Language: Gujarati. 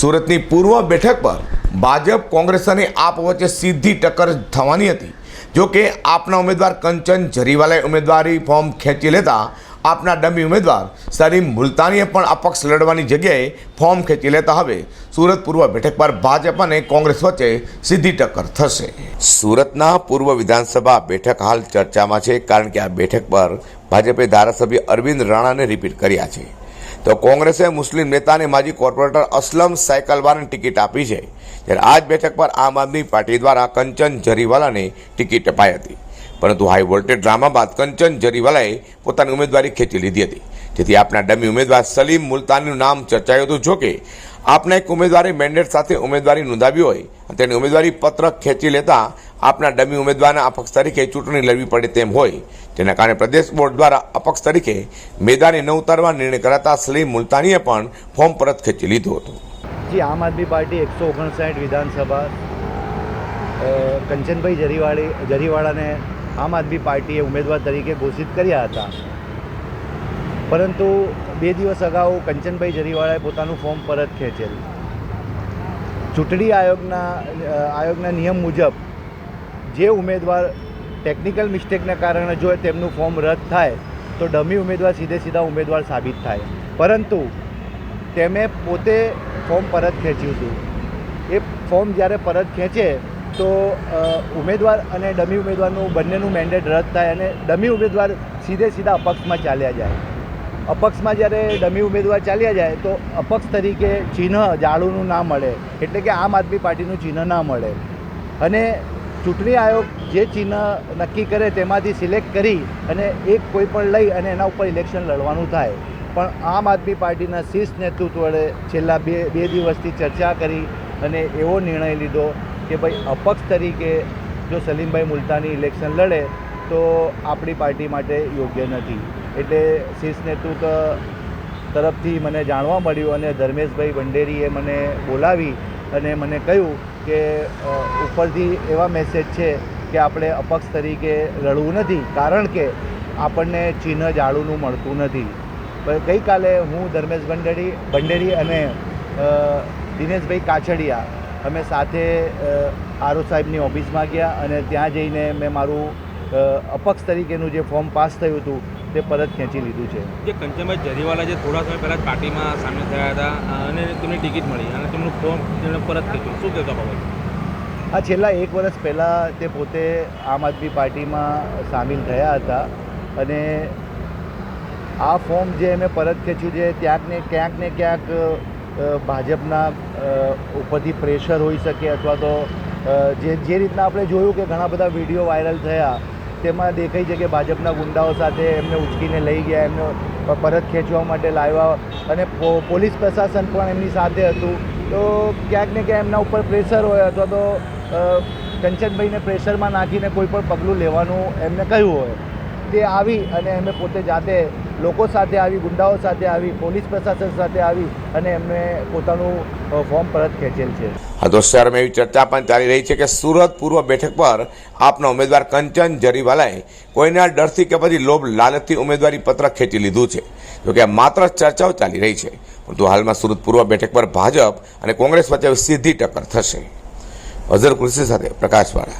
સુરતની પૂર્વ બેઠક પર ભાજપ કોંગ્રેસ અને આપ વચ્ચે સીધી ટક્કર થવાની હતી. જો કે આપના ઉમેદવાર કંચન જરીવાલાએ ઉમેદવારી ફોર્મ ખેંચી લેતા આપના ડમી ઉમેદવાર સલીમ મુલતાનીએ પણ અપક્ષ લડવાની જગ્યાએ ફોર્મ ખેંચી લેતા હવે સુરત પૂર્વ બેઠક પર ભાજપ અને કોંગ્રેસ વચ્ચે સીધી ટક્કર થશે. સુરતના પૂર્વ વિધાનસભા બેઠક હાલ ચર્ચામાં છે, કારણ કે આ બેઠક પર ભાજપે ધારાસભ્ય અરવિંદ રાણાને રિપીટ કર્યા છે. તો કોંગ્રેસે મુસ્લિમ નેતા અને માજી કોર્પોરેટર અસલમ સાયકલવાળાને ટિકિટ આપી છે. જ્યારે આ જ બેઠક પર આમ આદમી પાર્ટી દ્વારા કંચન જરીવાલાને ટિકિટ અપાઈ હતી. પરંતુ હાઈ વોલ્ટેજ ડ્રામા બાદ કંચન જરીવાલાએ પોતાની ઉમેદવારી ખેંચી લીધી હતી. જેથી આપના ડમી ઉમેદવાર સલીમ મુલતાનીનું નામ ચર્ચાયું હતું. જોકે આપના એક ઉમેદવારે મેન્ડેટ સાથે ઉમેદવારી નોંધાવી હોય તેની ઉમેદવારી પત્ર ખેંચી લેતા આપના ડમી ઉમેદવારના અપક્ષ તરીકે ચૂંટણી લડવી પડે તેમ હોય. જેના કારણે પ્રદેશ બોર્ડ દ્વારા અપક્ષ તરીકે મેદાને ન ઉતારવા નિર્ણય કરાતા સલીમ મુલતાનીએ પણ ફોર્મ પરત ખેંચી લીધું હતું. જી, આમ આદમી પાર્ટી એકસો ઓગણસાઠ વિધાનસભા કંચનભાઈ જરીવાળી, જરીવાળાને આમ આદમી પાર્ટીએ ઉમેદવાર તરીકે ઘોષિત કર્યા હતા. પરંતુ બે દિવસ અગાઉ કંચનભાઈ જરીવાળાએ પોતાનું ફોર્મ પરત ખેંચેલું. ચૂંટણી આયોગના આયોગના નિયમ મુજબ જે ઉમેદવાર ટેકનિકલ મિસ્ટેકના કારણે જો તેમનું ફોર્મ રદ થાય, તો ડમી ઉમેદવાર સીધે સીધા ઉમેદવાર સાબિત થાય. પરંતુ તેમણે પોતે ફોર્મ પરત ખેંચ્યું હતું. એ ફોર્મ જ્યારે પરત ખેંચે, તો ઉમેદવાર અને ડમી ઉમેદવારનું બંનેનું મેન્ડેટ રદ થાય અને ડમી ઉમેદવાર સીધે સીધા અપક્ષમાં ચાલ્યા જાય. અપક્ષમાં જ્યારે ડમી ઉમેદવાર ચાલ્યા જાય, તો અપક્ષ તરીકે ચિહ્ન જાળુનું ના મળે. એટલે કે આમ આદમી પાર્ટીનું ચિહ્ન ના મળે. અને ચૂંટણી આયોગ જે ચિહ્ન નક્કી કરે તેમાંથી સિલેક્ટ કરી અને એક કોઈ પણ લઈ અને એના ઉપર ઇલેક્શન લડવાનું થાય. પણ આમ આદમી પાર્ટીના શીર્ષ નેતૃત્વ વડે છેલ્લા બે બે દિવસથી ચર્ચા કરી અને એવો નિર્ણય લીધો કે ભાઈ અપક્ષ તરીકે જો સલીમભાઈ મુલતાની ઇલેક્શન લડે, તો આપણી પાર્ટી માટે યોગ્ય નથી. એટલે શીર્ષ નેતૃત્વ તરફથી મને જાણવા મળ્યું અને ધર્મેશભાઈ ભંડેરીએ મને બોલાવી અને મને કહ્યું કે ઉપરથી એવા મેસેજ છે કે આપણે અપક્ષ તરીકે લડવું નથી. કારણ કે આપણને ચિહ્ન જાડુનું મળતું નથી. ગઈકાલે હું ધર્મેશ ભંડેરી ભંડેરી અને દિનેશભાઈ કાછડિયા અમે સાથે આરો સાહેબની ઓફિસમાં ગયા અને ત્યાં જઈને મેં મારું અપક્ષ તરીકેનું જે ફોર્મ પાસ થયું હતું તે પરત ખેંચી લીધું છે. જે કંચનભાઈ જરીવાલા જે થોડા સમય પહેલાં પાર્ટીમાં સામેલ થયા હતા અને તેમને ટિકિટ મળી અને તેમનું ફોર્મ તેમણે પરત ખેંચ્યું. શું કહેતો બાબત? આ છેલ્લા એક વર્ષ પહેલાં તે પોતે આમ આદમી પાર્ટીમાં સામેલ થયા હતા અને આ ફોર્મ જે મેં પરત ખેંચ્યું છે ક્યાંક ને ક્યાંક ને ક્યાંક ભાજપના ઉપરથી પ્રેશર હોઈ શકે અથવા તો જે જે રીતના આપણે જોયું કે ઘણા બધા વીડિયો વાયરલ થયા તેમાં દેખાય છે કે ભાજપના ગુંડાઓ સાથે એમને ઉચકીને લઈ ગયા, એમને પરત ખેંચવા માટે લાવ્યા અને પોલીસ પ્રશાસન પણ એમની સાથે હતું. તો ક્યાંક ને ક્યાંક એમના ઉપર પ્રેશર હોય અથવા તો કંચનભાઈને પ્રેશરમાં નાખીને કોઈ પણ પગલું લેવાનું એમને કહ્યું હોય. તે આવી અને એમને પોતે જાતે લોકો સાથે આવી, ગુંડાઓ સાથે આવી, પોલીસ પ્રશાસન સાથે આવી અને એમને પોતાનું ફોર્મ પરત ખેંચેલ છે. આ તો શહેરમાં એવી ચર્ચા પણ ચાલી રહી છે કે સુરત પૂર્વ બેઠક પર આપના ઉમેદવાર કંચન જરીવાલાએ કોઈના ડરથી કે પછી લોભ લાલચથી ઉમેદવારી પત્ર ખેંચી લીધું છે. જોકે માત્ર ચર્ચાઓ ચાલી રહી છે, પરંતુ હાલમાં સુરત પૂર્વ બેઠક પર ભાજપ અને કોંગ્રેસ વચ્ચે સીધી ટક્કર થશે. અઝર કૃષિ સાથે પ્રકાશવાળા.